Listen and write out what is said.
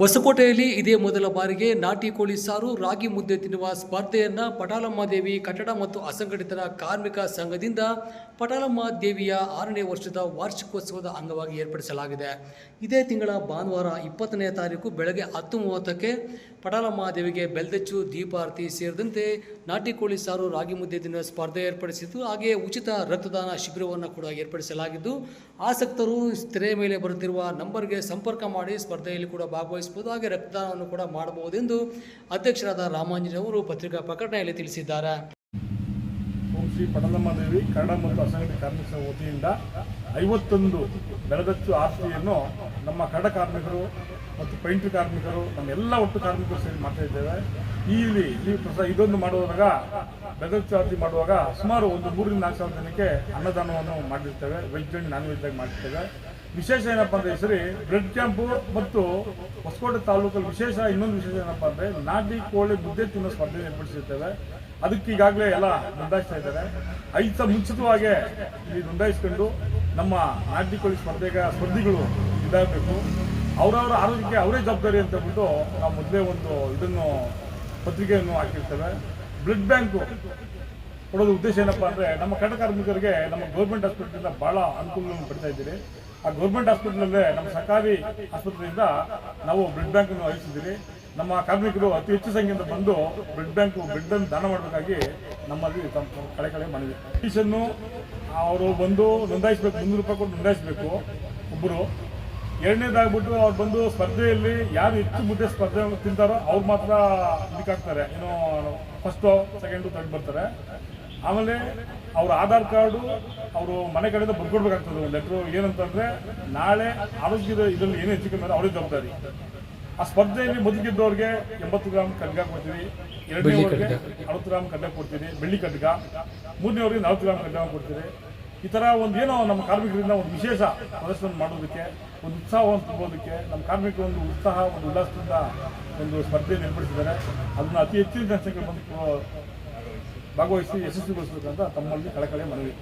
ಹೊಸಕೋಟೆಯಲ್ಲಿ ಇದೇ ಮೊದಲ ಬಾರಿಗೆ ನಾಟಿ ಕೋಳಿ ಸಾರು, ರಾಗಿ ಮುದ್ದೆ ತಿನ್ನುವ ಸ್ಪರ್ಧೆಯನ್ನು ಪಟಾಲಮ್ಮ ದೇವಿ ಕಟ್ಟಡ ಮತ್ತು ಅಸಂಘಟಿತರ ಕಾರ್ಮಿಕ ಸಂಘದಿಂದ ಪಟಾಲಮ್ಮ ದೇವಿಯ ಆರನೇ ವರ್ಷದ ವಾರ್ಷಿಕೋತ್ಸವದ ಅಂಗವಾಗಿ ಏರ್ಪಡಿಸಲಾಗಿದೆ. ಇದೇ ತಿಂಗಳ ಭಾನುವಾರ ಇಪ್ಪತ್ತನೇ ತಾರೀಕು ಬೆಳಗ್ಗೆ ಹತ್ತು ಮೂವತ್ತಕ್ಕೆ ಪಟಾಲಮ್ಮ ದೇವಿಗೆ ಬೆಲ್ದಚ್ಚು, ದೀಪಾರತಿ ಸೇರಿದಂತೆ ನಾಟಿ ಕೋಳಿ ಸಾರು, ರಾಗಿ ಮುದ್ದೆ ತಿನ್ನುವ ಸ್ಪರ್ಧೆ ಏರ್ಪಡಿಸಿದ್ದು ಹಾಗೆಯೇ ಉಚಿತ ರಕ್ತದಾನ ಶಿಬಿರವನ್ನು ಕೂಡ ಏರ್ಪಡಿಸಲಾಗಿದ್ದು, ಆಸಕ್ತರು ತೆರೆ ಮೇಲೆ ಬರುತ್ತಿರುವ ನಂಬರ್ಗೆ ಸಂಪರ್ಕ ಮಾಡಿ ಸ್ಪರ್ಧೆಯಲ್ಲಿ ಕೂಡ ಭಾಗವಹಿಸಬಹುದು ಹಾಗೆ ರಕ್ತದಾನವನ್ನು ಕೂಡ ಮಾಡಬಹುದೆಂದು ಅಧ್ಯಕ್ಷರಾದ ರಾಮಾಂಜಿನವರು ಪತ್ರಿಕಾ ಪ್ರಕಟಣೆಯಲ್ಲಿ ತಿಳಿಸಿದ್ದಾರೆ. ಶ್ರೀ ಪಡಲಮ್ಮ ದೇವಿ, ಕನ್ನಡ ಮತ್ತು ಅಸಂಘಟಿತ ಕಾರ್ಮಿಕ ವತಿಯಿಂದ ಐವತ್ತೊಂದು ಬೆಳೆದಚ್ಚು ಆಸ್ತಿಯನ್ನು ನಮ್ಮ ಕನ್ನಡ ಕಾರ್ಮಿಕರು ಮತ್ತು ಪೈಂಟ್ರಿ ಕಾರ್ಮಿಕರು, ನಮ್ಮ ಎಲ್ಲ ಒಟ್ಟು ಕಾರ್ಮಿಕರು ಸೇರಿ ಮಾಡ್ತಾ ಇದ್ದೇವೆ. ಇಲ್ಲಿ ಈ ಪ್ರಸ, ಇದೊಂದು ಮಾಡುವಾಗ ಬೆಳದಚ್ಚು ಆಸ್ತಿ ಮಾಡುವಾಗ ಸುಮಾರು ಒಂದು ಮೂರರಿಂದ ನಾಲ್ಕು ಸಾವಿರ ಜನಕ್ಕೆ ಅನ್ನದಾನವನ್ನು ಮಾಡಿರ್ತೇವೆ. ವೆಜ್ ಆ್ಯಂಡ್ ನಾನ್ ವೆಜ್ ಆಗಿ ಮಾಡಿರ್ತೇವೆ. ವಿಶೇಷ ಏನಪ್ಪ ಅಂದರೆ ಈ ಸರಿ ಬ್ರೆಡ್ ಕ್ಯಾಂಪು ಮತ್ತು ಹೊಸಕೋಟೆ ತಾಲೂಕಲ್ಲಿ ವಿಶೇಷ ಇನ್ನೊಂದು ವಿಶೇಷ ಏನಪ್ಪ ಅಂದರೆ ನಾಟಿ ಕೋಳಿ ಮುದ್ದೆ ತಿನ್ನೋ ಸ್ಪರ್ಧೆ ಏರ್ಪಡಿಸಿರ್ತೇವೆ. ಅದಕ್ಕೆ ಈಗಾಗಲೇ ಎಲ್ಲ ನೋಂದಾಯಿಸ್ತಾ ಇದ್ದಾರೆ. ಐದು ಮುಂಚಿತವಾಗೆ ಇಲ್ಲಿ ನೋಂದಾಯಿಸ್ಕೊಂಡು ನಮ್ಮ ನಾಟಿ ಕೋಳಿ ಸ್ಪರ್ಧೆಗೆ ಸ್ಪರ್ಧಿಗಳು ಇದಾಗಬೇಕು. ಅವರವರ ಆರೋಗ್ಯಕ್ಕೆ ಅವರೇ ಜವಾಬ್ದಾರಿ ಅಂತ ಹೇಳ್ಬಿಟ್ಟು ನಾವು ಮೊದಲೇ ಒಂದು ಇದನ್ನು, ಪತ್ರಿಕೆಯನ್ನು ಹಾಕಿರ್ತೇವೆ. ಬ್ಲಡ್ ಬ್ಯಾಂಕು ಕೊಡೋದು ಉದ್ದೇಶ ಏನಪ್ಪ ಅಂದರೆ ನಮ್ಮ ಕನ್ನಡ ಕಾರ್ಮಿಕರಿಗೆ ನಮ್ಮ ಗೌರ್ಮೆಂಟ್ ಆಸ್ಪತ್ರೆಯಿಂದ ಭಾಳ ಅನುಕೂಲವನ್ನು ಪಡ್ತಾ ಇದ್ದೀರಿ. ಆ ಗೌರ್ಮೆಂಟ್ ಆಸ್ಪತ್ರೆಯಲ್ಲೇ ನಮ್ಮ ಸರ್ಕಾರಿ ಆಸ್ಪತ್ರೆಯಿಂದ ನಾವು ಬ್ಲಡ್ ಬ್ಯಾಂಕನ್ನು ವಹಿಸಿದ್ದೀರಿ ನಮ್ಮ ಕಾರ್ಮಿಕರು ಅತಿ ಹೆಚ್ಚು ಸಂಖ್ಯೆಯಿಂದ ಬಂದು ಬ್ಲಡ್ ಬ್ಯಾಂಕ್ ಬ್ಲಡ್ ಅನ್ನು ದಾನ ಮಾಡಬೇಕಾಗಿ ನಮ್ಮಲ್ಲಿ ತಮ್ಮ ಕಳೆ ಕಳೆ ಮಾಡಿದೆ ಪೀಸನ್ನು ಅವರು ಬಂದು ನೋಂದಾಯಿಸಬೇಕು, ಮುನ್ನೂರು ರೂಪಾಯಿ ಕೊಟ್ಟು ನೋಂದಾಯಿಸಬೇಕು ಒಬ್ಬರು ಎರಡನೇದಾಗ್ಬಿಟ್ಟು ಅವ್ರು ಬಂದು ಸ್ಪರ್ಧೆಯಲ್ಲಿ ಯಾರು ಹೆಚ್ಚು ಮುದ್ದೆ ಸ್ಪರ್ಧೆ ತಿಂತಾರೋ ಅವ್ರು ಮಾತ್ರ ಇದಕ್ಕಾಗ್ತಾರೆ ಏನೋ ಫಸ್ಟು ಸೆಕೆಂಡು ತರ್ಡ್ ಬರ್ತಾರೆ. ಆಮೇಲೆ ಅವ್ರ ಆಧಾರ್ ಕಾರ್ಡು ಅವರು ಮನೆ ಕಡೆಯಿಂದ ಬರ್ಕೊಡ್ಬೇಕಾಗ್ತದೆ ಲೆಟ್ರು ಏನಂತಂದ್ರೆ ನಾಳೆ ಆರೋಗ್ಯದ ಇದರಲ್ಲಿ ಏನು ಹೆಚ್ಚು ಕಮ್ಮಿ ಅವರೇ ಜವಾಬ್ದಾರಿ. ಆ ಸ್ಪರ್ಧೆಯಲ್ಲಿ ಬದುಕಿದ್ದವ್ರಿಗೆ ಎಂಬತ್ತು ಗ್ರಾಮ್ ಖಡ್ಗ ಕೊಡ್ತೀವಿ ಎರಡನೇವರೆಗೆ ಅರವತ್ತು ಗ್ರಾಮ್ ಖಡ್ಗ ಕೊಡ್ತೀವಿ ಬೆಳ್ಳಿ ಕಡ್ಗ ಮೂರನೇವರಿಗೆ ನಲವತ್ತು ಗ್ರಾಮ್ ಖಡ್ಗ ಕೊಡ್ತೀವಿ. ಈ ಥರ ಒಂದು ಏನೋ ನಮ್ಮ ಕಾರ್ಮಿಕರಿಂದ ಒಂದು ವಿಶೇಷ ಪ್ರದರ್ಶನ ಮಾಡೋದಕ್ಕೆ ಒಂದು ಉತ್ಸಾಹವನ್ನು ತುಂಬೋದಕ್ಕೆ ನಮ್ಮ ಕಾರ್ಮಿಕರು ಒಂದು ಉತ್ಸಾಹ ಒಂದು ಉಲ್ಲಾಸದಿಂದ ಒಂದು ಸ್ಪರ್ಧೆಯನ್ನು ಏರ್ಪಡಿಸಿದ್ದಾರೆ. ಅದನ್ನು ಅತಿ ಹೆಚ್ಚಿನ ಜನಸಂಖ್ಯೆ ಬಂದು ಭಾಗವಹಿಸಿ ಯಶಸ್ವಿಗೊಳಿಸಬೇಕಂತ ತಮ್ಮಲ್ಲಿ ಕಳಕಳಿ ಮನವಿ